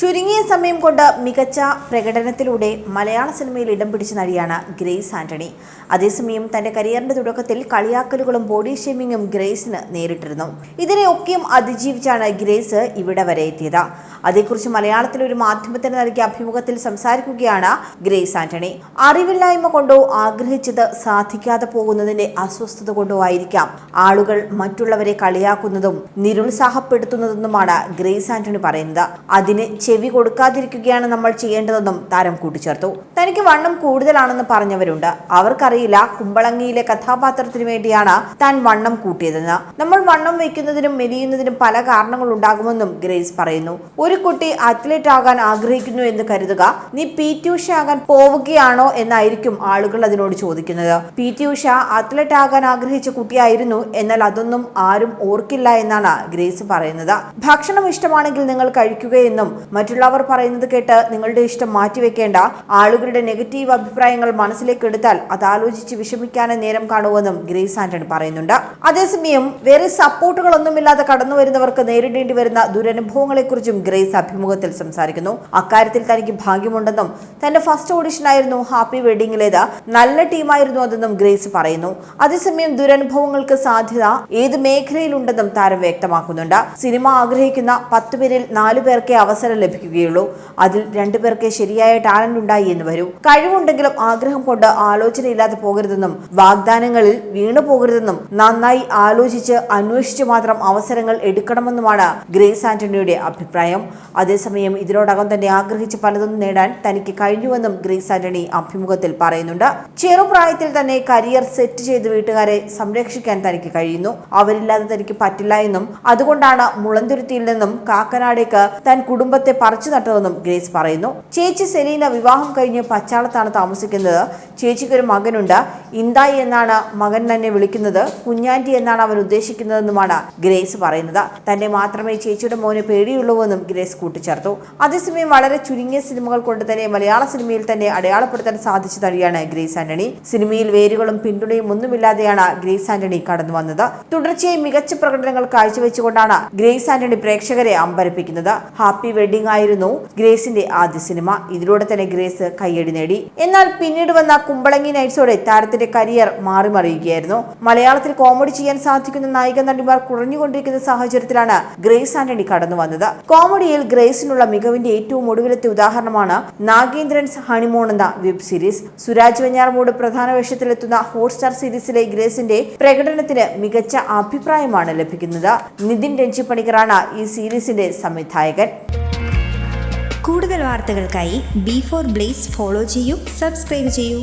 ചുരുങ്ങിയ സമയം കൊണ്ട് മികച്ച പ്രകടനത്തിലൂടെ മലയാള സിനിമയിൽ ഇടം പിടിച്ച നടിയാണ് ഗ്രേസ് ആന്റണി. അതേസമയം തന്റെ കരിയറിന്റെ തുടക്കത്തിൽ കളിയാക്കലുകളും ബോഡി ഷേമിങ്ങും ഗ്രേസിന് നേരിട്ടിരുന്നു. ഇതിനെയൊക്കെയും അതിജീവിച്ചാണ് ഗ്രേസ് ഇവിടെ വരെ എത്തിയത്. അതേക്കുറിച്ച് മലയാളത്തിലെ ഒരു മാധ്യമത്തിന് നൽകിയ അഭിമുഖത്തിൽ സംസാരിക്കുകയാണ് ഗ്രേസ് ആന്റണി. അറിവില്ലായ്മ കൊണ്ടോ ആഗ്രഹിച്ചത് സാധിക്കാതെ പോകുന്നതിന്റെ അസ്വസ്ഥത കൊണ്ടോ ആയിരിക്കാം ആളുകൾ മറ്റുള്ളവരെ കളിയാക്കുന്നതും നിരുത്സാഹപ്പെടുത്തുന്നതെന്നുമാണ് ഗ്രേസ് ആന്റണി പറയുന്നത്. അതിന് ചെവി കൊടുക്കാതിരിക്കുകയാണ് നമ്മൾ ചെയ്യേണ്ടതെന്നും താരം കൂട്ടിച്ചേർത്തു. തനിക്ക് വണ്ണം കൂടുതലാണെന്ന് പറഞ്ഞവരുണ്ട്. അവർക്കറിയില്ല കുമ്പളങ്ങിയിലെ കഥാപാത്രത്തിന് വേണ്ടിയാണ് താൻ വണ്ണം കൂട്ടിയതെന്ന്. നമ്മൾ വണ്ണം വയ്ക്കുന്നതിനും മെലിയുന്നതിനും പല കാരണങ്ങൾ ഉണ്ടാകുമെന്നും ഗ്രേസ് പറയുന്നു. കുട്ടി അത്ലറ്റ് ആകാൻ ആഗ്രഹിക്കുന്നു എന്ന് കരുതുക. നീ പി ടി ഉഷ ആകാൻ പോവുകയാണോ എന്നായിരിക്കും ആളുകൾ അതിനോട് ചോദിക്കുന്നത്. പി ടി ഉഷ അത്ലറ്റ് ആകാൻ ആഗ്രഹിച്ച കുട്ടിയായിരുന്നു. എന്നാൽ അതൊന്നും ആരും ഓർക്കില്ല എന്നാണ് ഗ്രേസ് പറയുന്നത്. ഭക്ഷണം ഇഷ്ടമാണെങ്കിൽ നിങ്ങൾ കഴിക്കുകയെന്നും മറ്റുള്ളവർ പറയുന്നത് കേട്ട് നിങ്ങളുടെ ഇഷ്ടം മാറ്റിവെക്കേണ്ട. ആളുകളുടെ നെഗറ്റീവ് അഭിപ്രായങ്ങൾ മനസ്സിലേക്ക് എടുത്താൽ അത് ആലോചിച്ച് വിഷമിക്കാനേ നേരം കാണുമെന്നും ഗ്രേസ് ആന്റണി പറയുന്നുണ്ട്. അതേസമയം വേറെ സപ്പോർട്ടുകളൊന്നുമില്ലാതെ കടന്നു വരുന്നവർക്ക് നേരിടേണ്ടി വരുന്ന ദുരനുഭവങ്ങളെക്കുറിച്ചും ഗ്രേസ് അഭിമുഖത്തിൽ സംസാരിക്കുന്നു. അക്കാര്യത്തിൽ തനിക്ക് ഭാഗ്യമുണ്ടെന്നും തന്റെ ഫസ്റ്റ് ഓഡിഷനായിരുന്നു ഹാപ്പി വെഡിങ്ങിലേത്. നല്ല ടീമായിരുന്നു അതെന്നും ഗ്രേസ് പറയുന്നു. അതേസമയം ദുരനുഭവങ്ങൾക്ക് സാധ്യത ഏത് മേഖലയിലുണ്ടെന്നും താരം വ്യക്തമാക്കുന്നുണ്ട്. സിനിമ ആഗ്രഹിക്കുന്ന പത്ത് പേരിൽ നാലു പേർക്കേ അവസരം ലഭിക്കുകയുള്ളൂ. അതിൽ രണ്ടു പേർക്ക് ശരിയായ ടാലന്റ് ഉണ്ടായി എന്ന് വരും. കഴിവുണ്ടെങ്കിലും ആഗ്രഹം കൊണ്ട് ആലോചനയില്ലാതെ പോകരുതെന്നും വാഗ്ദാനങ്ങളിൽ വീണു പോകരുതെന്നും നന്നായി ആലോചിച്ച് അന്വേഷിച്ച് മാത്രം അവസരങ്ങൾ എടുക്കണമെന്നുമാണ് ഗ്രേസ് ആന്റണിയുടെ അഭിപ്രായം. അതേസമയം ഇതിനോടകം തന്നെ ആഗ്രഹിച്ച് പലതും നേടാൻ തനിക്ക് കഴിഞ്ഞുവെന്നും ഗ്രീസ് ആന്റണി അഭിമുഖത്തിൽ പറയുന്നുണ്ട്. ചെറുപ്രായത്തിൽ തന്നെ കരിയർ സെറ്റ് ചെയ്ത് വീട്ടുകാരെ സംരക്ഷിക്കാൻ തനിക്ക് കഴിയുന്നു. അവരില്ലാതെ തനിക്ക് പറ്റില്ല എന്നും അതുകൊണ്ടാണ് മുളന്തുരുത്തിയിൽ നിന്നും കാക്കനാടേക്ക് താൻ കുടുംബത്തെ പറിച്ചു നട്ടതെന്നും ഗ്രേസ് പറയുന്നു. ചേച്ചി സെലീന വിവാഹം കഴിഞ്ഞ് പച്ചാളത്താണ് താമസിക്കുന്നത്. ചേച്ചിക്കൊരു മകനുണ്ട്. ഇന്തായി എന്നാണ് മകൻ തന്നെ വിളിക്കുന്നത്. കുഞ്ഞാന്റി എന്നാണ് അവൻ ഉദ്ദേശിക്കുന്നതെന്നുമാണ് ഗ്രേസ് പറയുന്നത്. തന്നെ മാത്രമേ ചേച്ചിയുടെ മോനെ പേടിയുള്ളൂവെന്നും ഗ്രേസ് കൂട്ടിച്ചേർത്തു. അതേസമയം വളരെ ചുരുങ്ങിയ സിനിമകൾ കൊണ്ട് തന്നെ മലയാള സിനിമയിൽ തന്നെ അടയാളപ്പെടുത്താൻ സാധിച്ച തടിയാണ് ഗ്രേസ് ആന്റണി. സിനിമയിൽ വേരുകളും പിന്തുണയും ഒന്നുമില്ലാതെയാണ് ഗ്രേസ് ആന്റണി കടന്നു വന്നത് തുടർച്ചയായി മികച്ച പ്രകടനങ്ങൾ കാഴ്ചവെച്ചുകൊണ്ടാണ് ഗ്രേസ് ആന്റണി പ്രേക്ഷകരെ അമ്പരപ്പിക്കുന്നത്. ഹാപ്പി വെഡിംഗ് ആയിരുന്നു ഗ്രേസിന്റെ ആദ്യ സിനിമ. ഇതിലൂടെ തന്നെ ഗ്രേസ് കയ്യടി നേടി. എന്നാൽ പിന്നീട് വന്ന കുമ്പളങ്ങി നൈറ്റ്സോടെ താരത്തിന്റെ കരിയർ മാറിമറിയുകയായിരുന്നു. മലയാളത്തിൽ കോമഡി ചെയ്യാൻ സാധിക്കുന്ന നായിക നടിമാർ കുറഞ്ഞുകൊണ്ടിരിക്കുന്ന സാഹചര്യത്തിലാണ് ഗ്രേസ് ആന്റണി കടന്നു വന്നത് കോമഡിയിൽ ഗ്രേസിനുള്ള മികവിന്റെ ഏറ്റവും ഒടുവിലത്തെ ഉദാഹരണമാണ് നാഗേന്ദ്രൻസ് ഹണിമോൺ എന്ന വെബ് സീരീസ്. സുരാജ് വെഞ്ഞാറമൂട് പ്രധാന വേഷത്തിലെത്തുന്ന ഹോട്ട്സ്റ്റാർ സീരീസിലെ ഗ്രേസിന്റെ പ്രകടനത്തിന് മികച്ച അഭിപ്രായമാണ് ലഭിക്കുന്നത്. നിതിൻ രഞ്ജിപ്പണിക്കറാണ് ഈ സീരീസിന്റെ സംവിധായകൻ. കൂടുതൽ വാർത്തകൾക്കായി ബി ഫോർ ബ്ലേസ് ഫോളോ ചെയ്യൂ സബ്സ്ക്രൈബ് ചെയ്യൂ.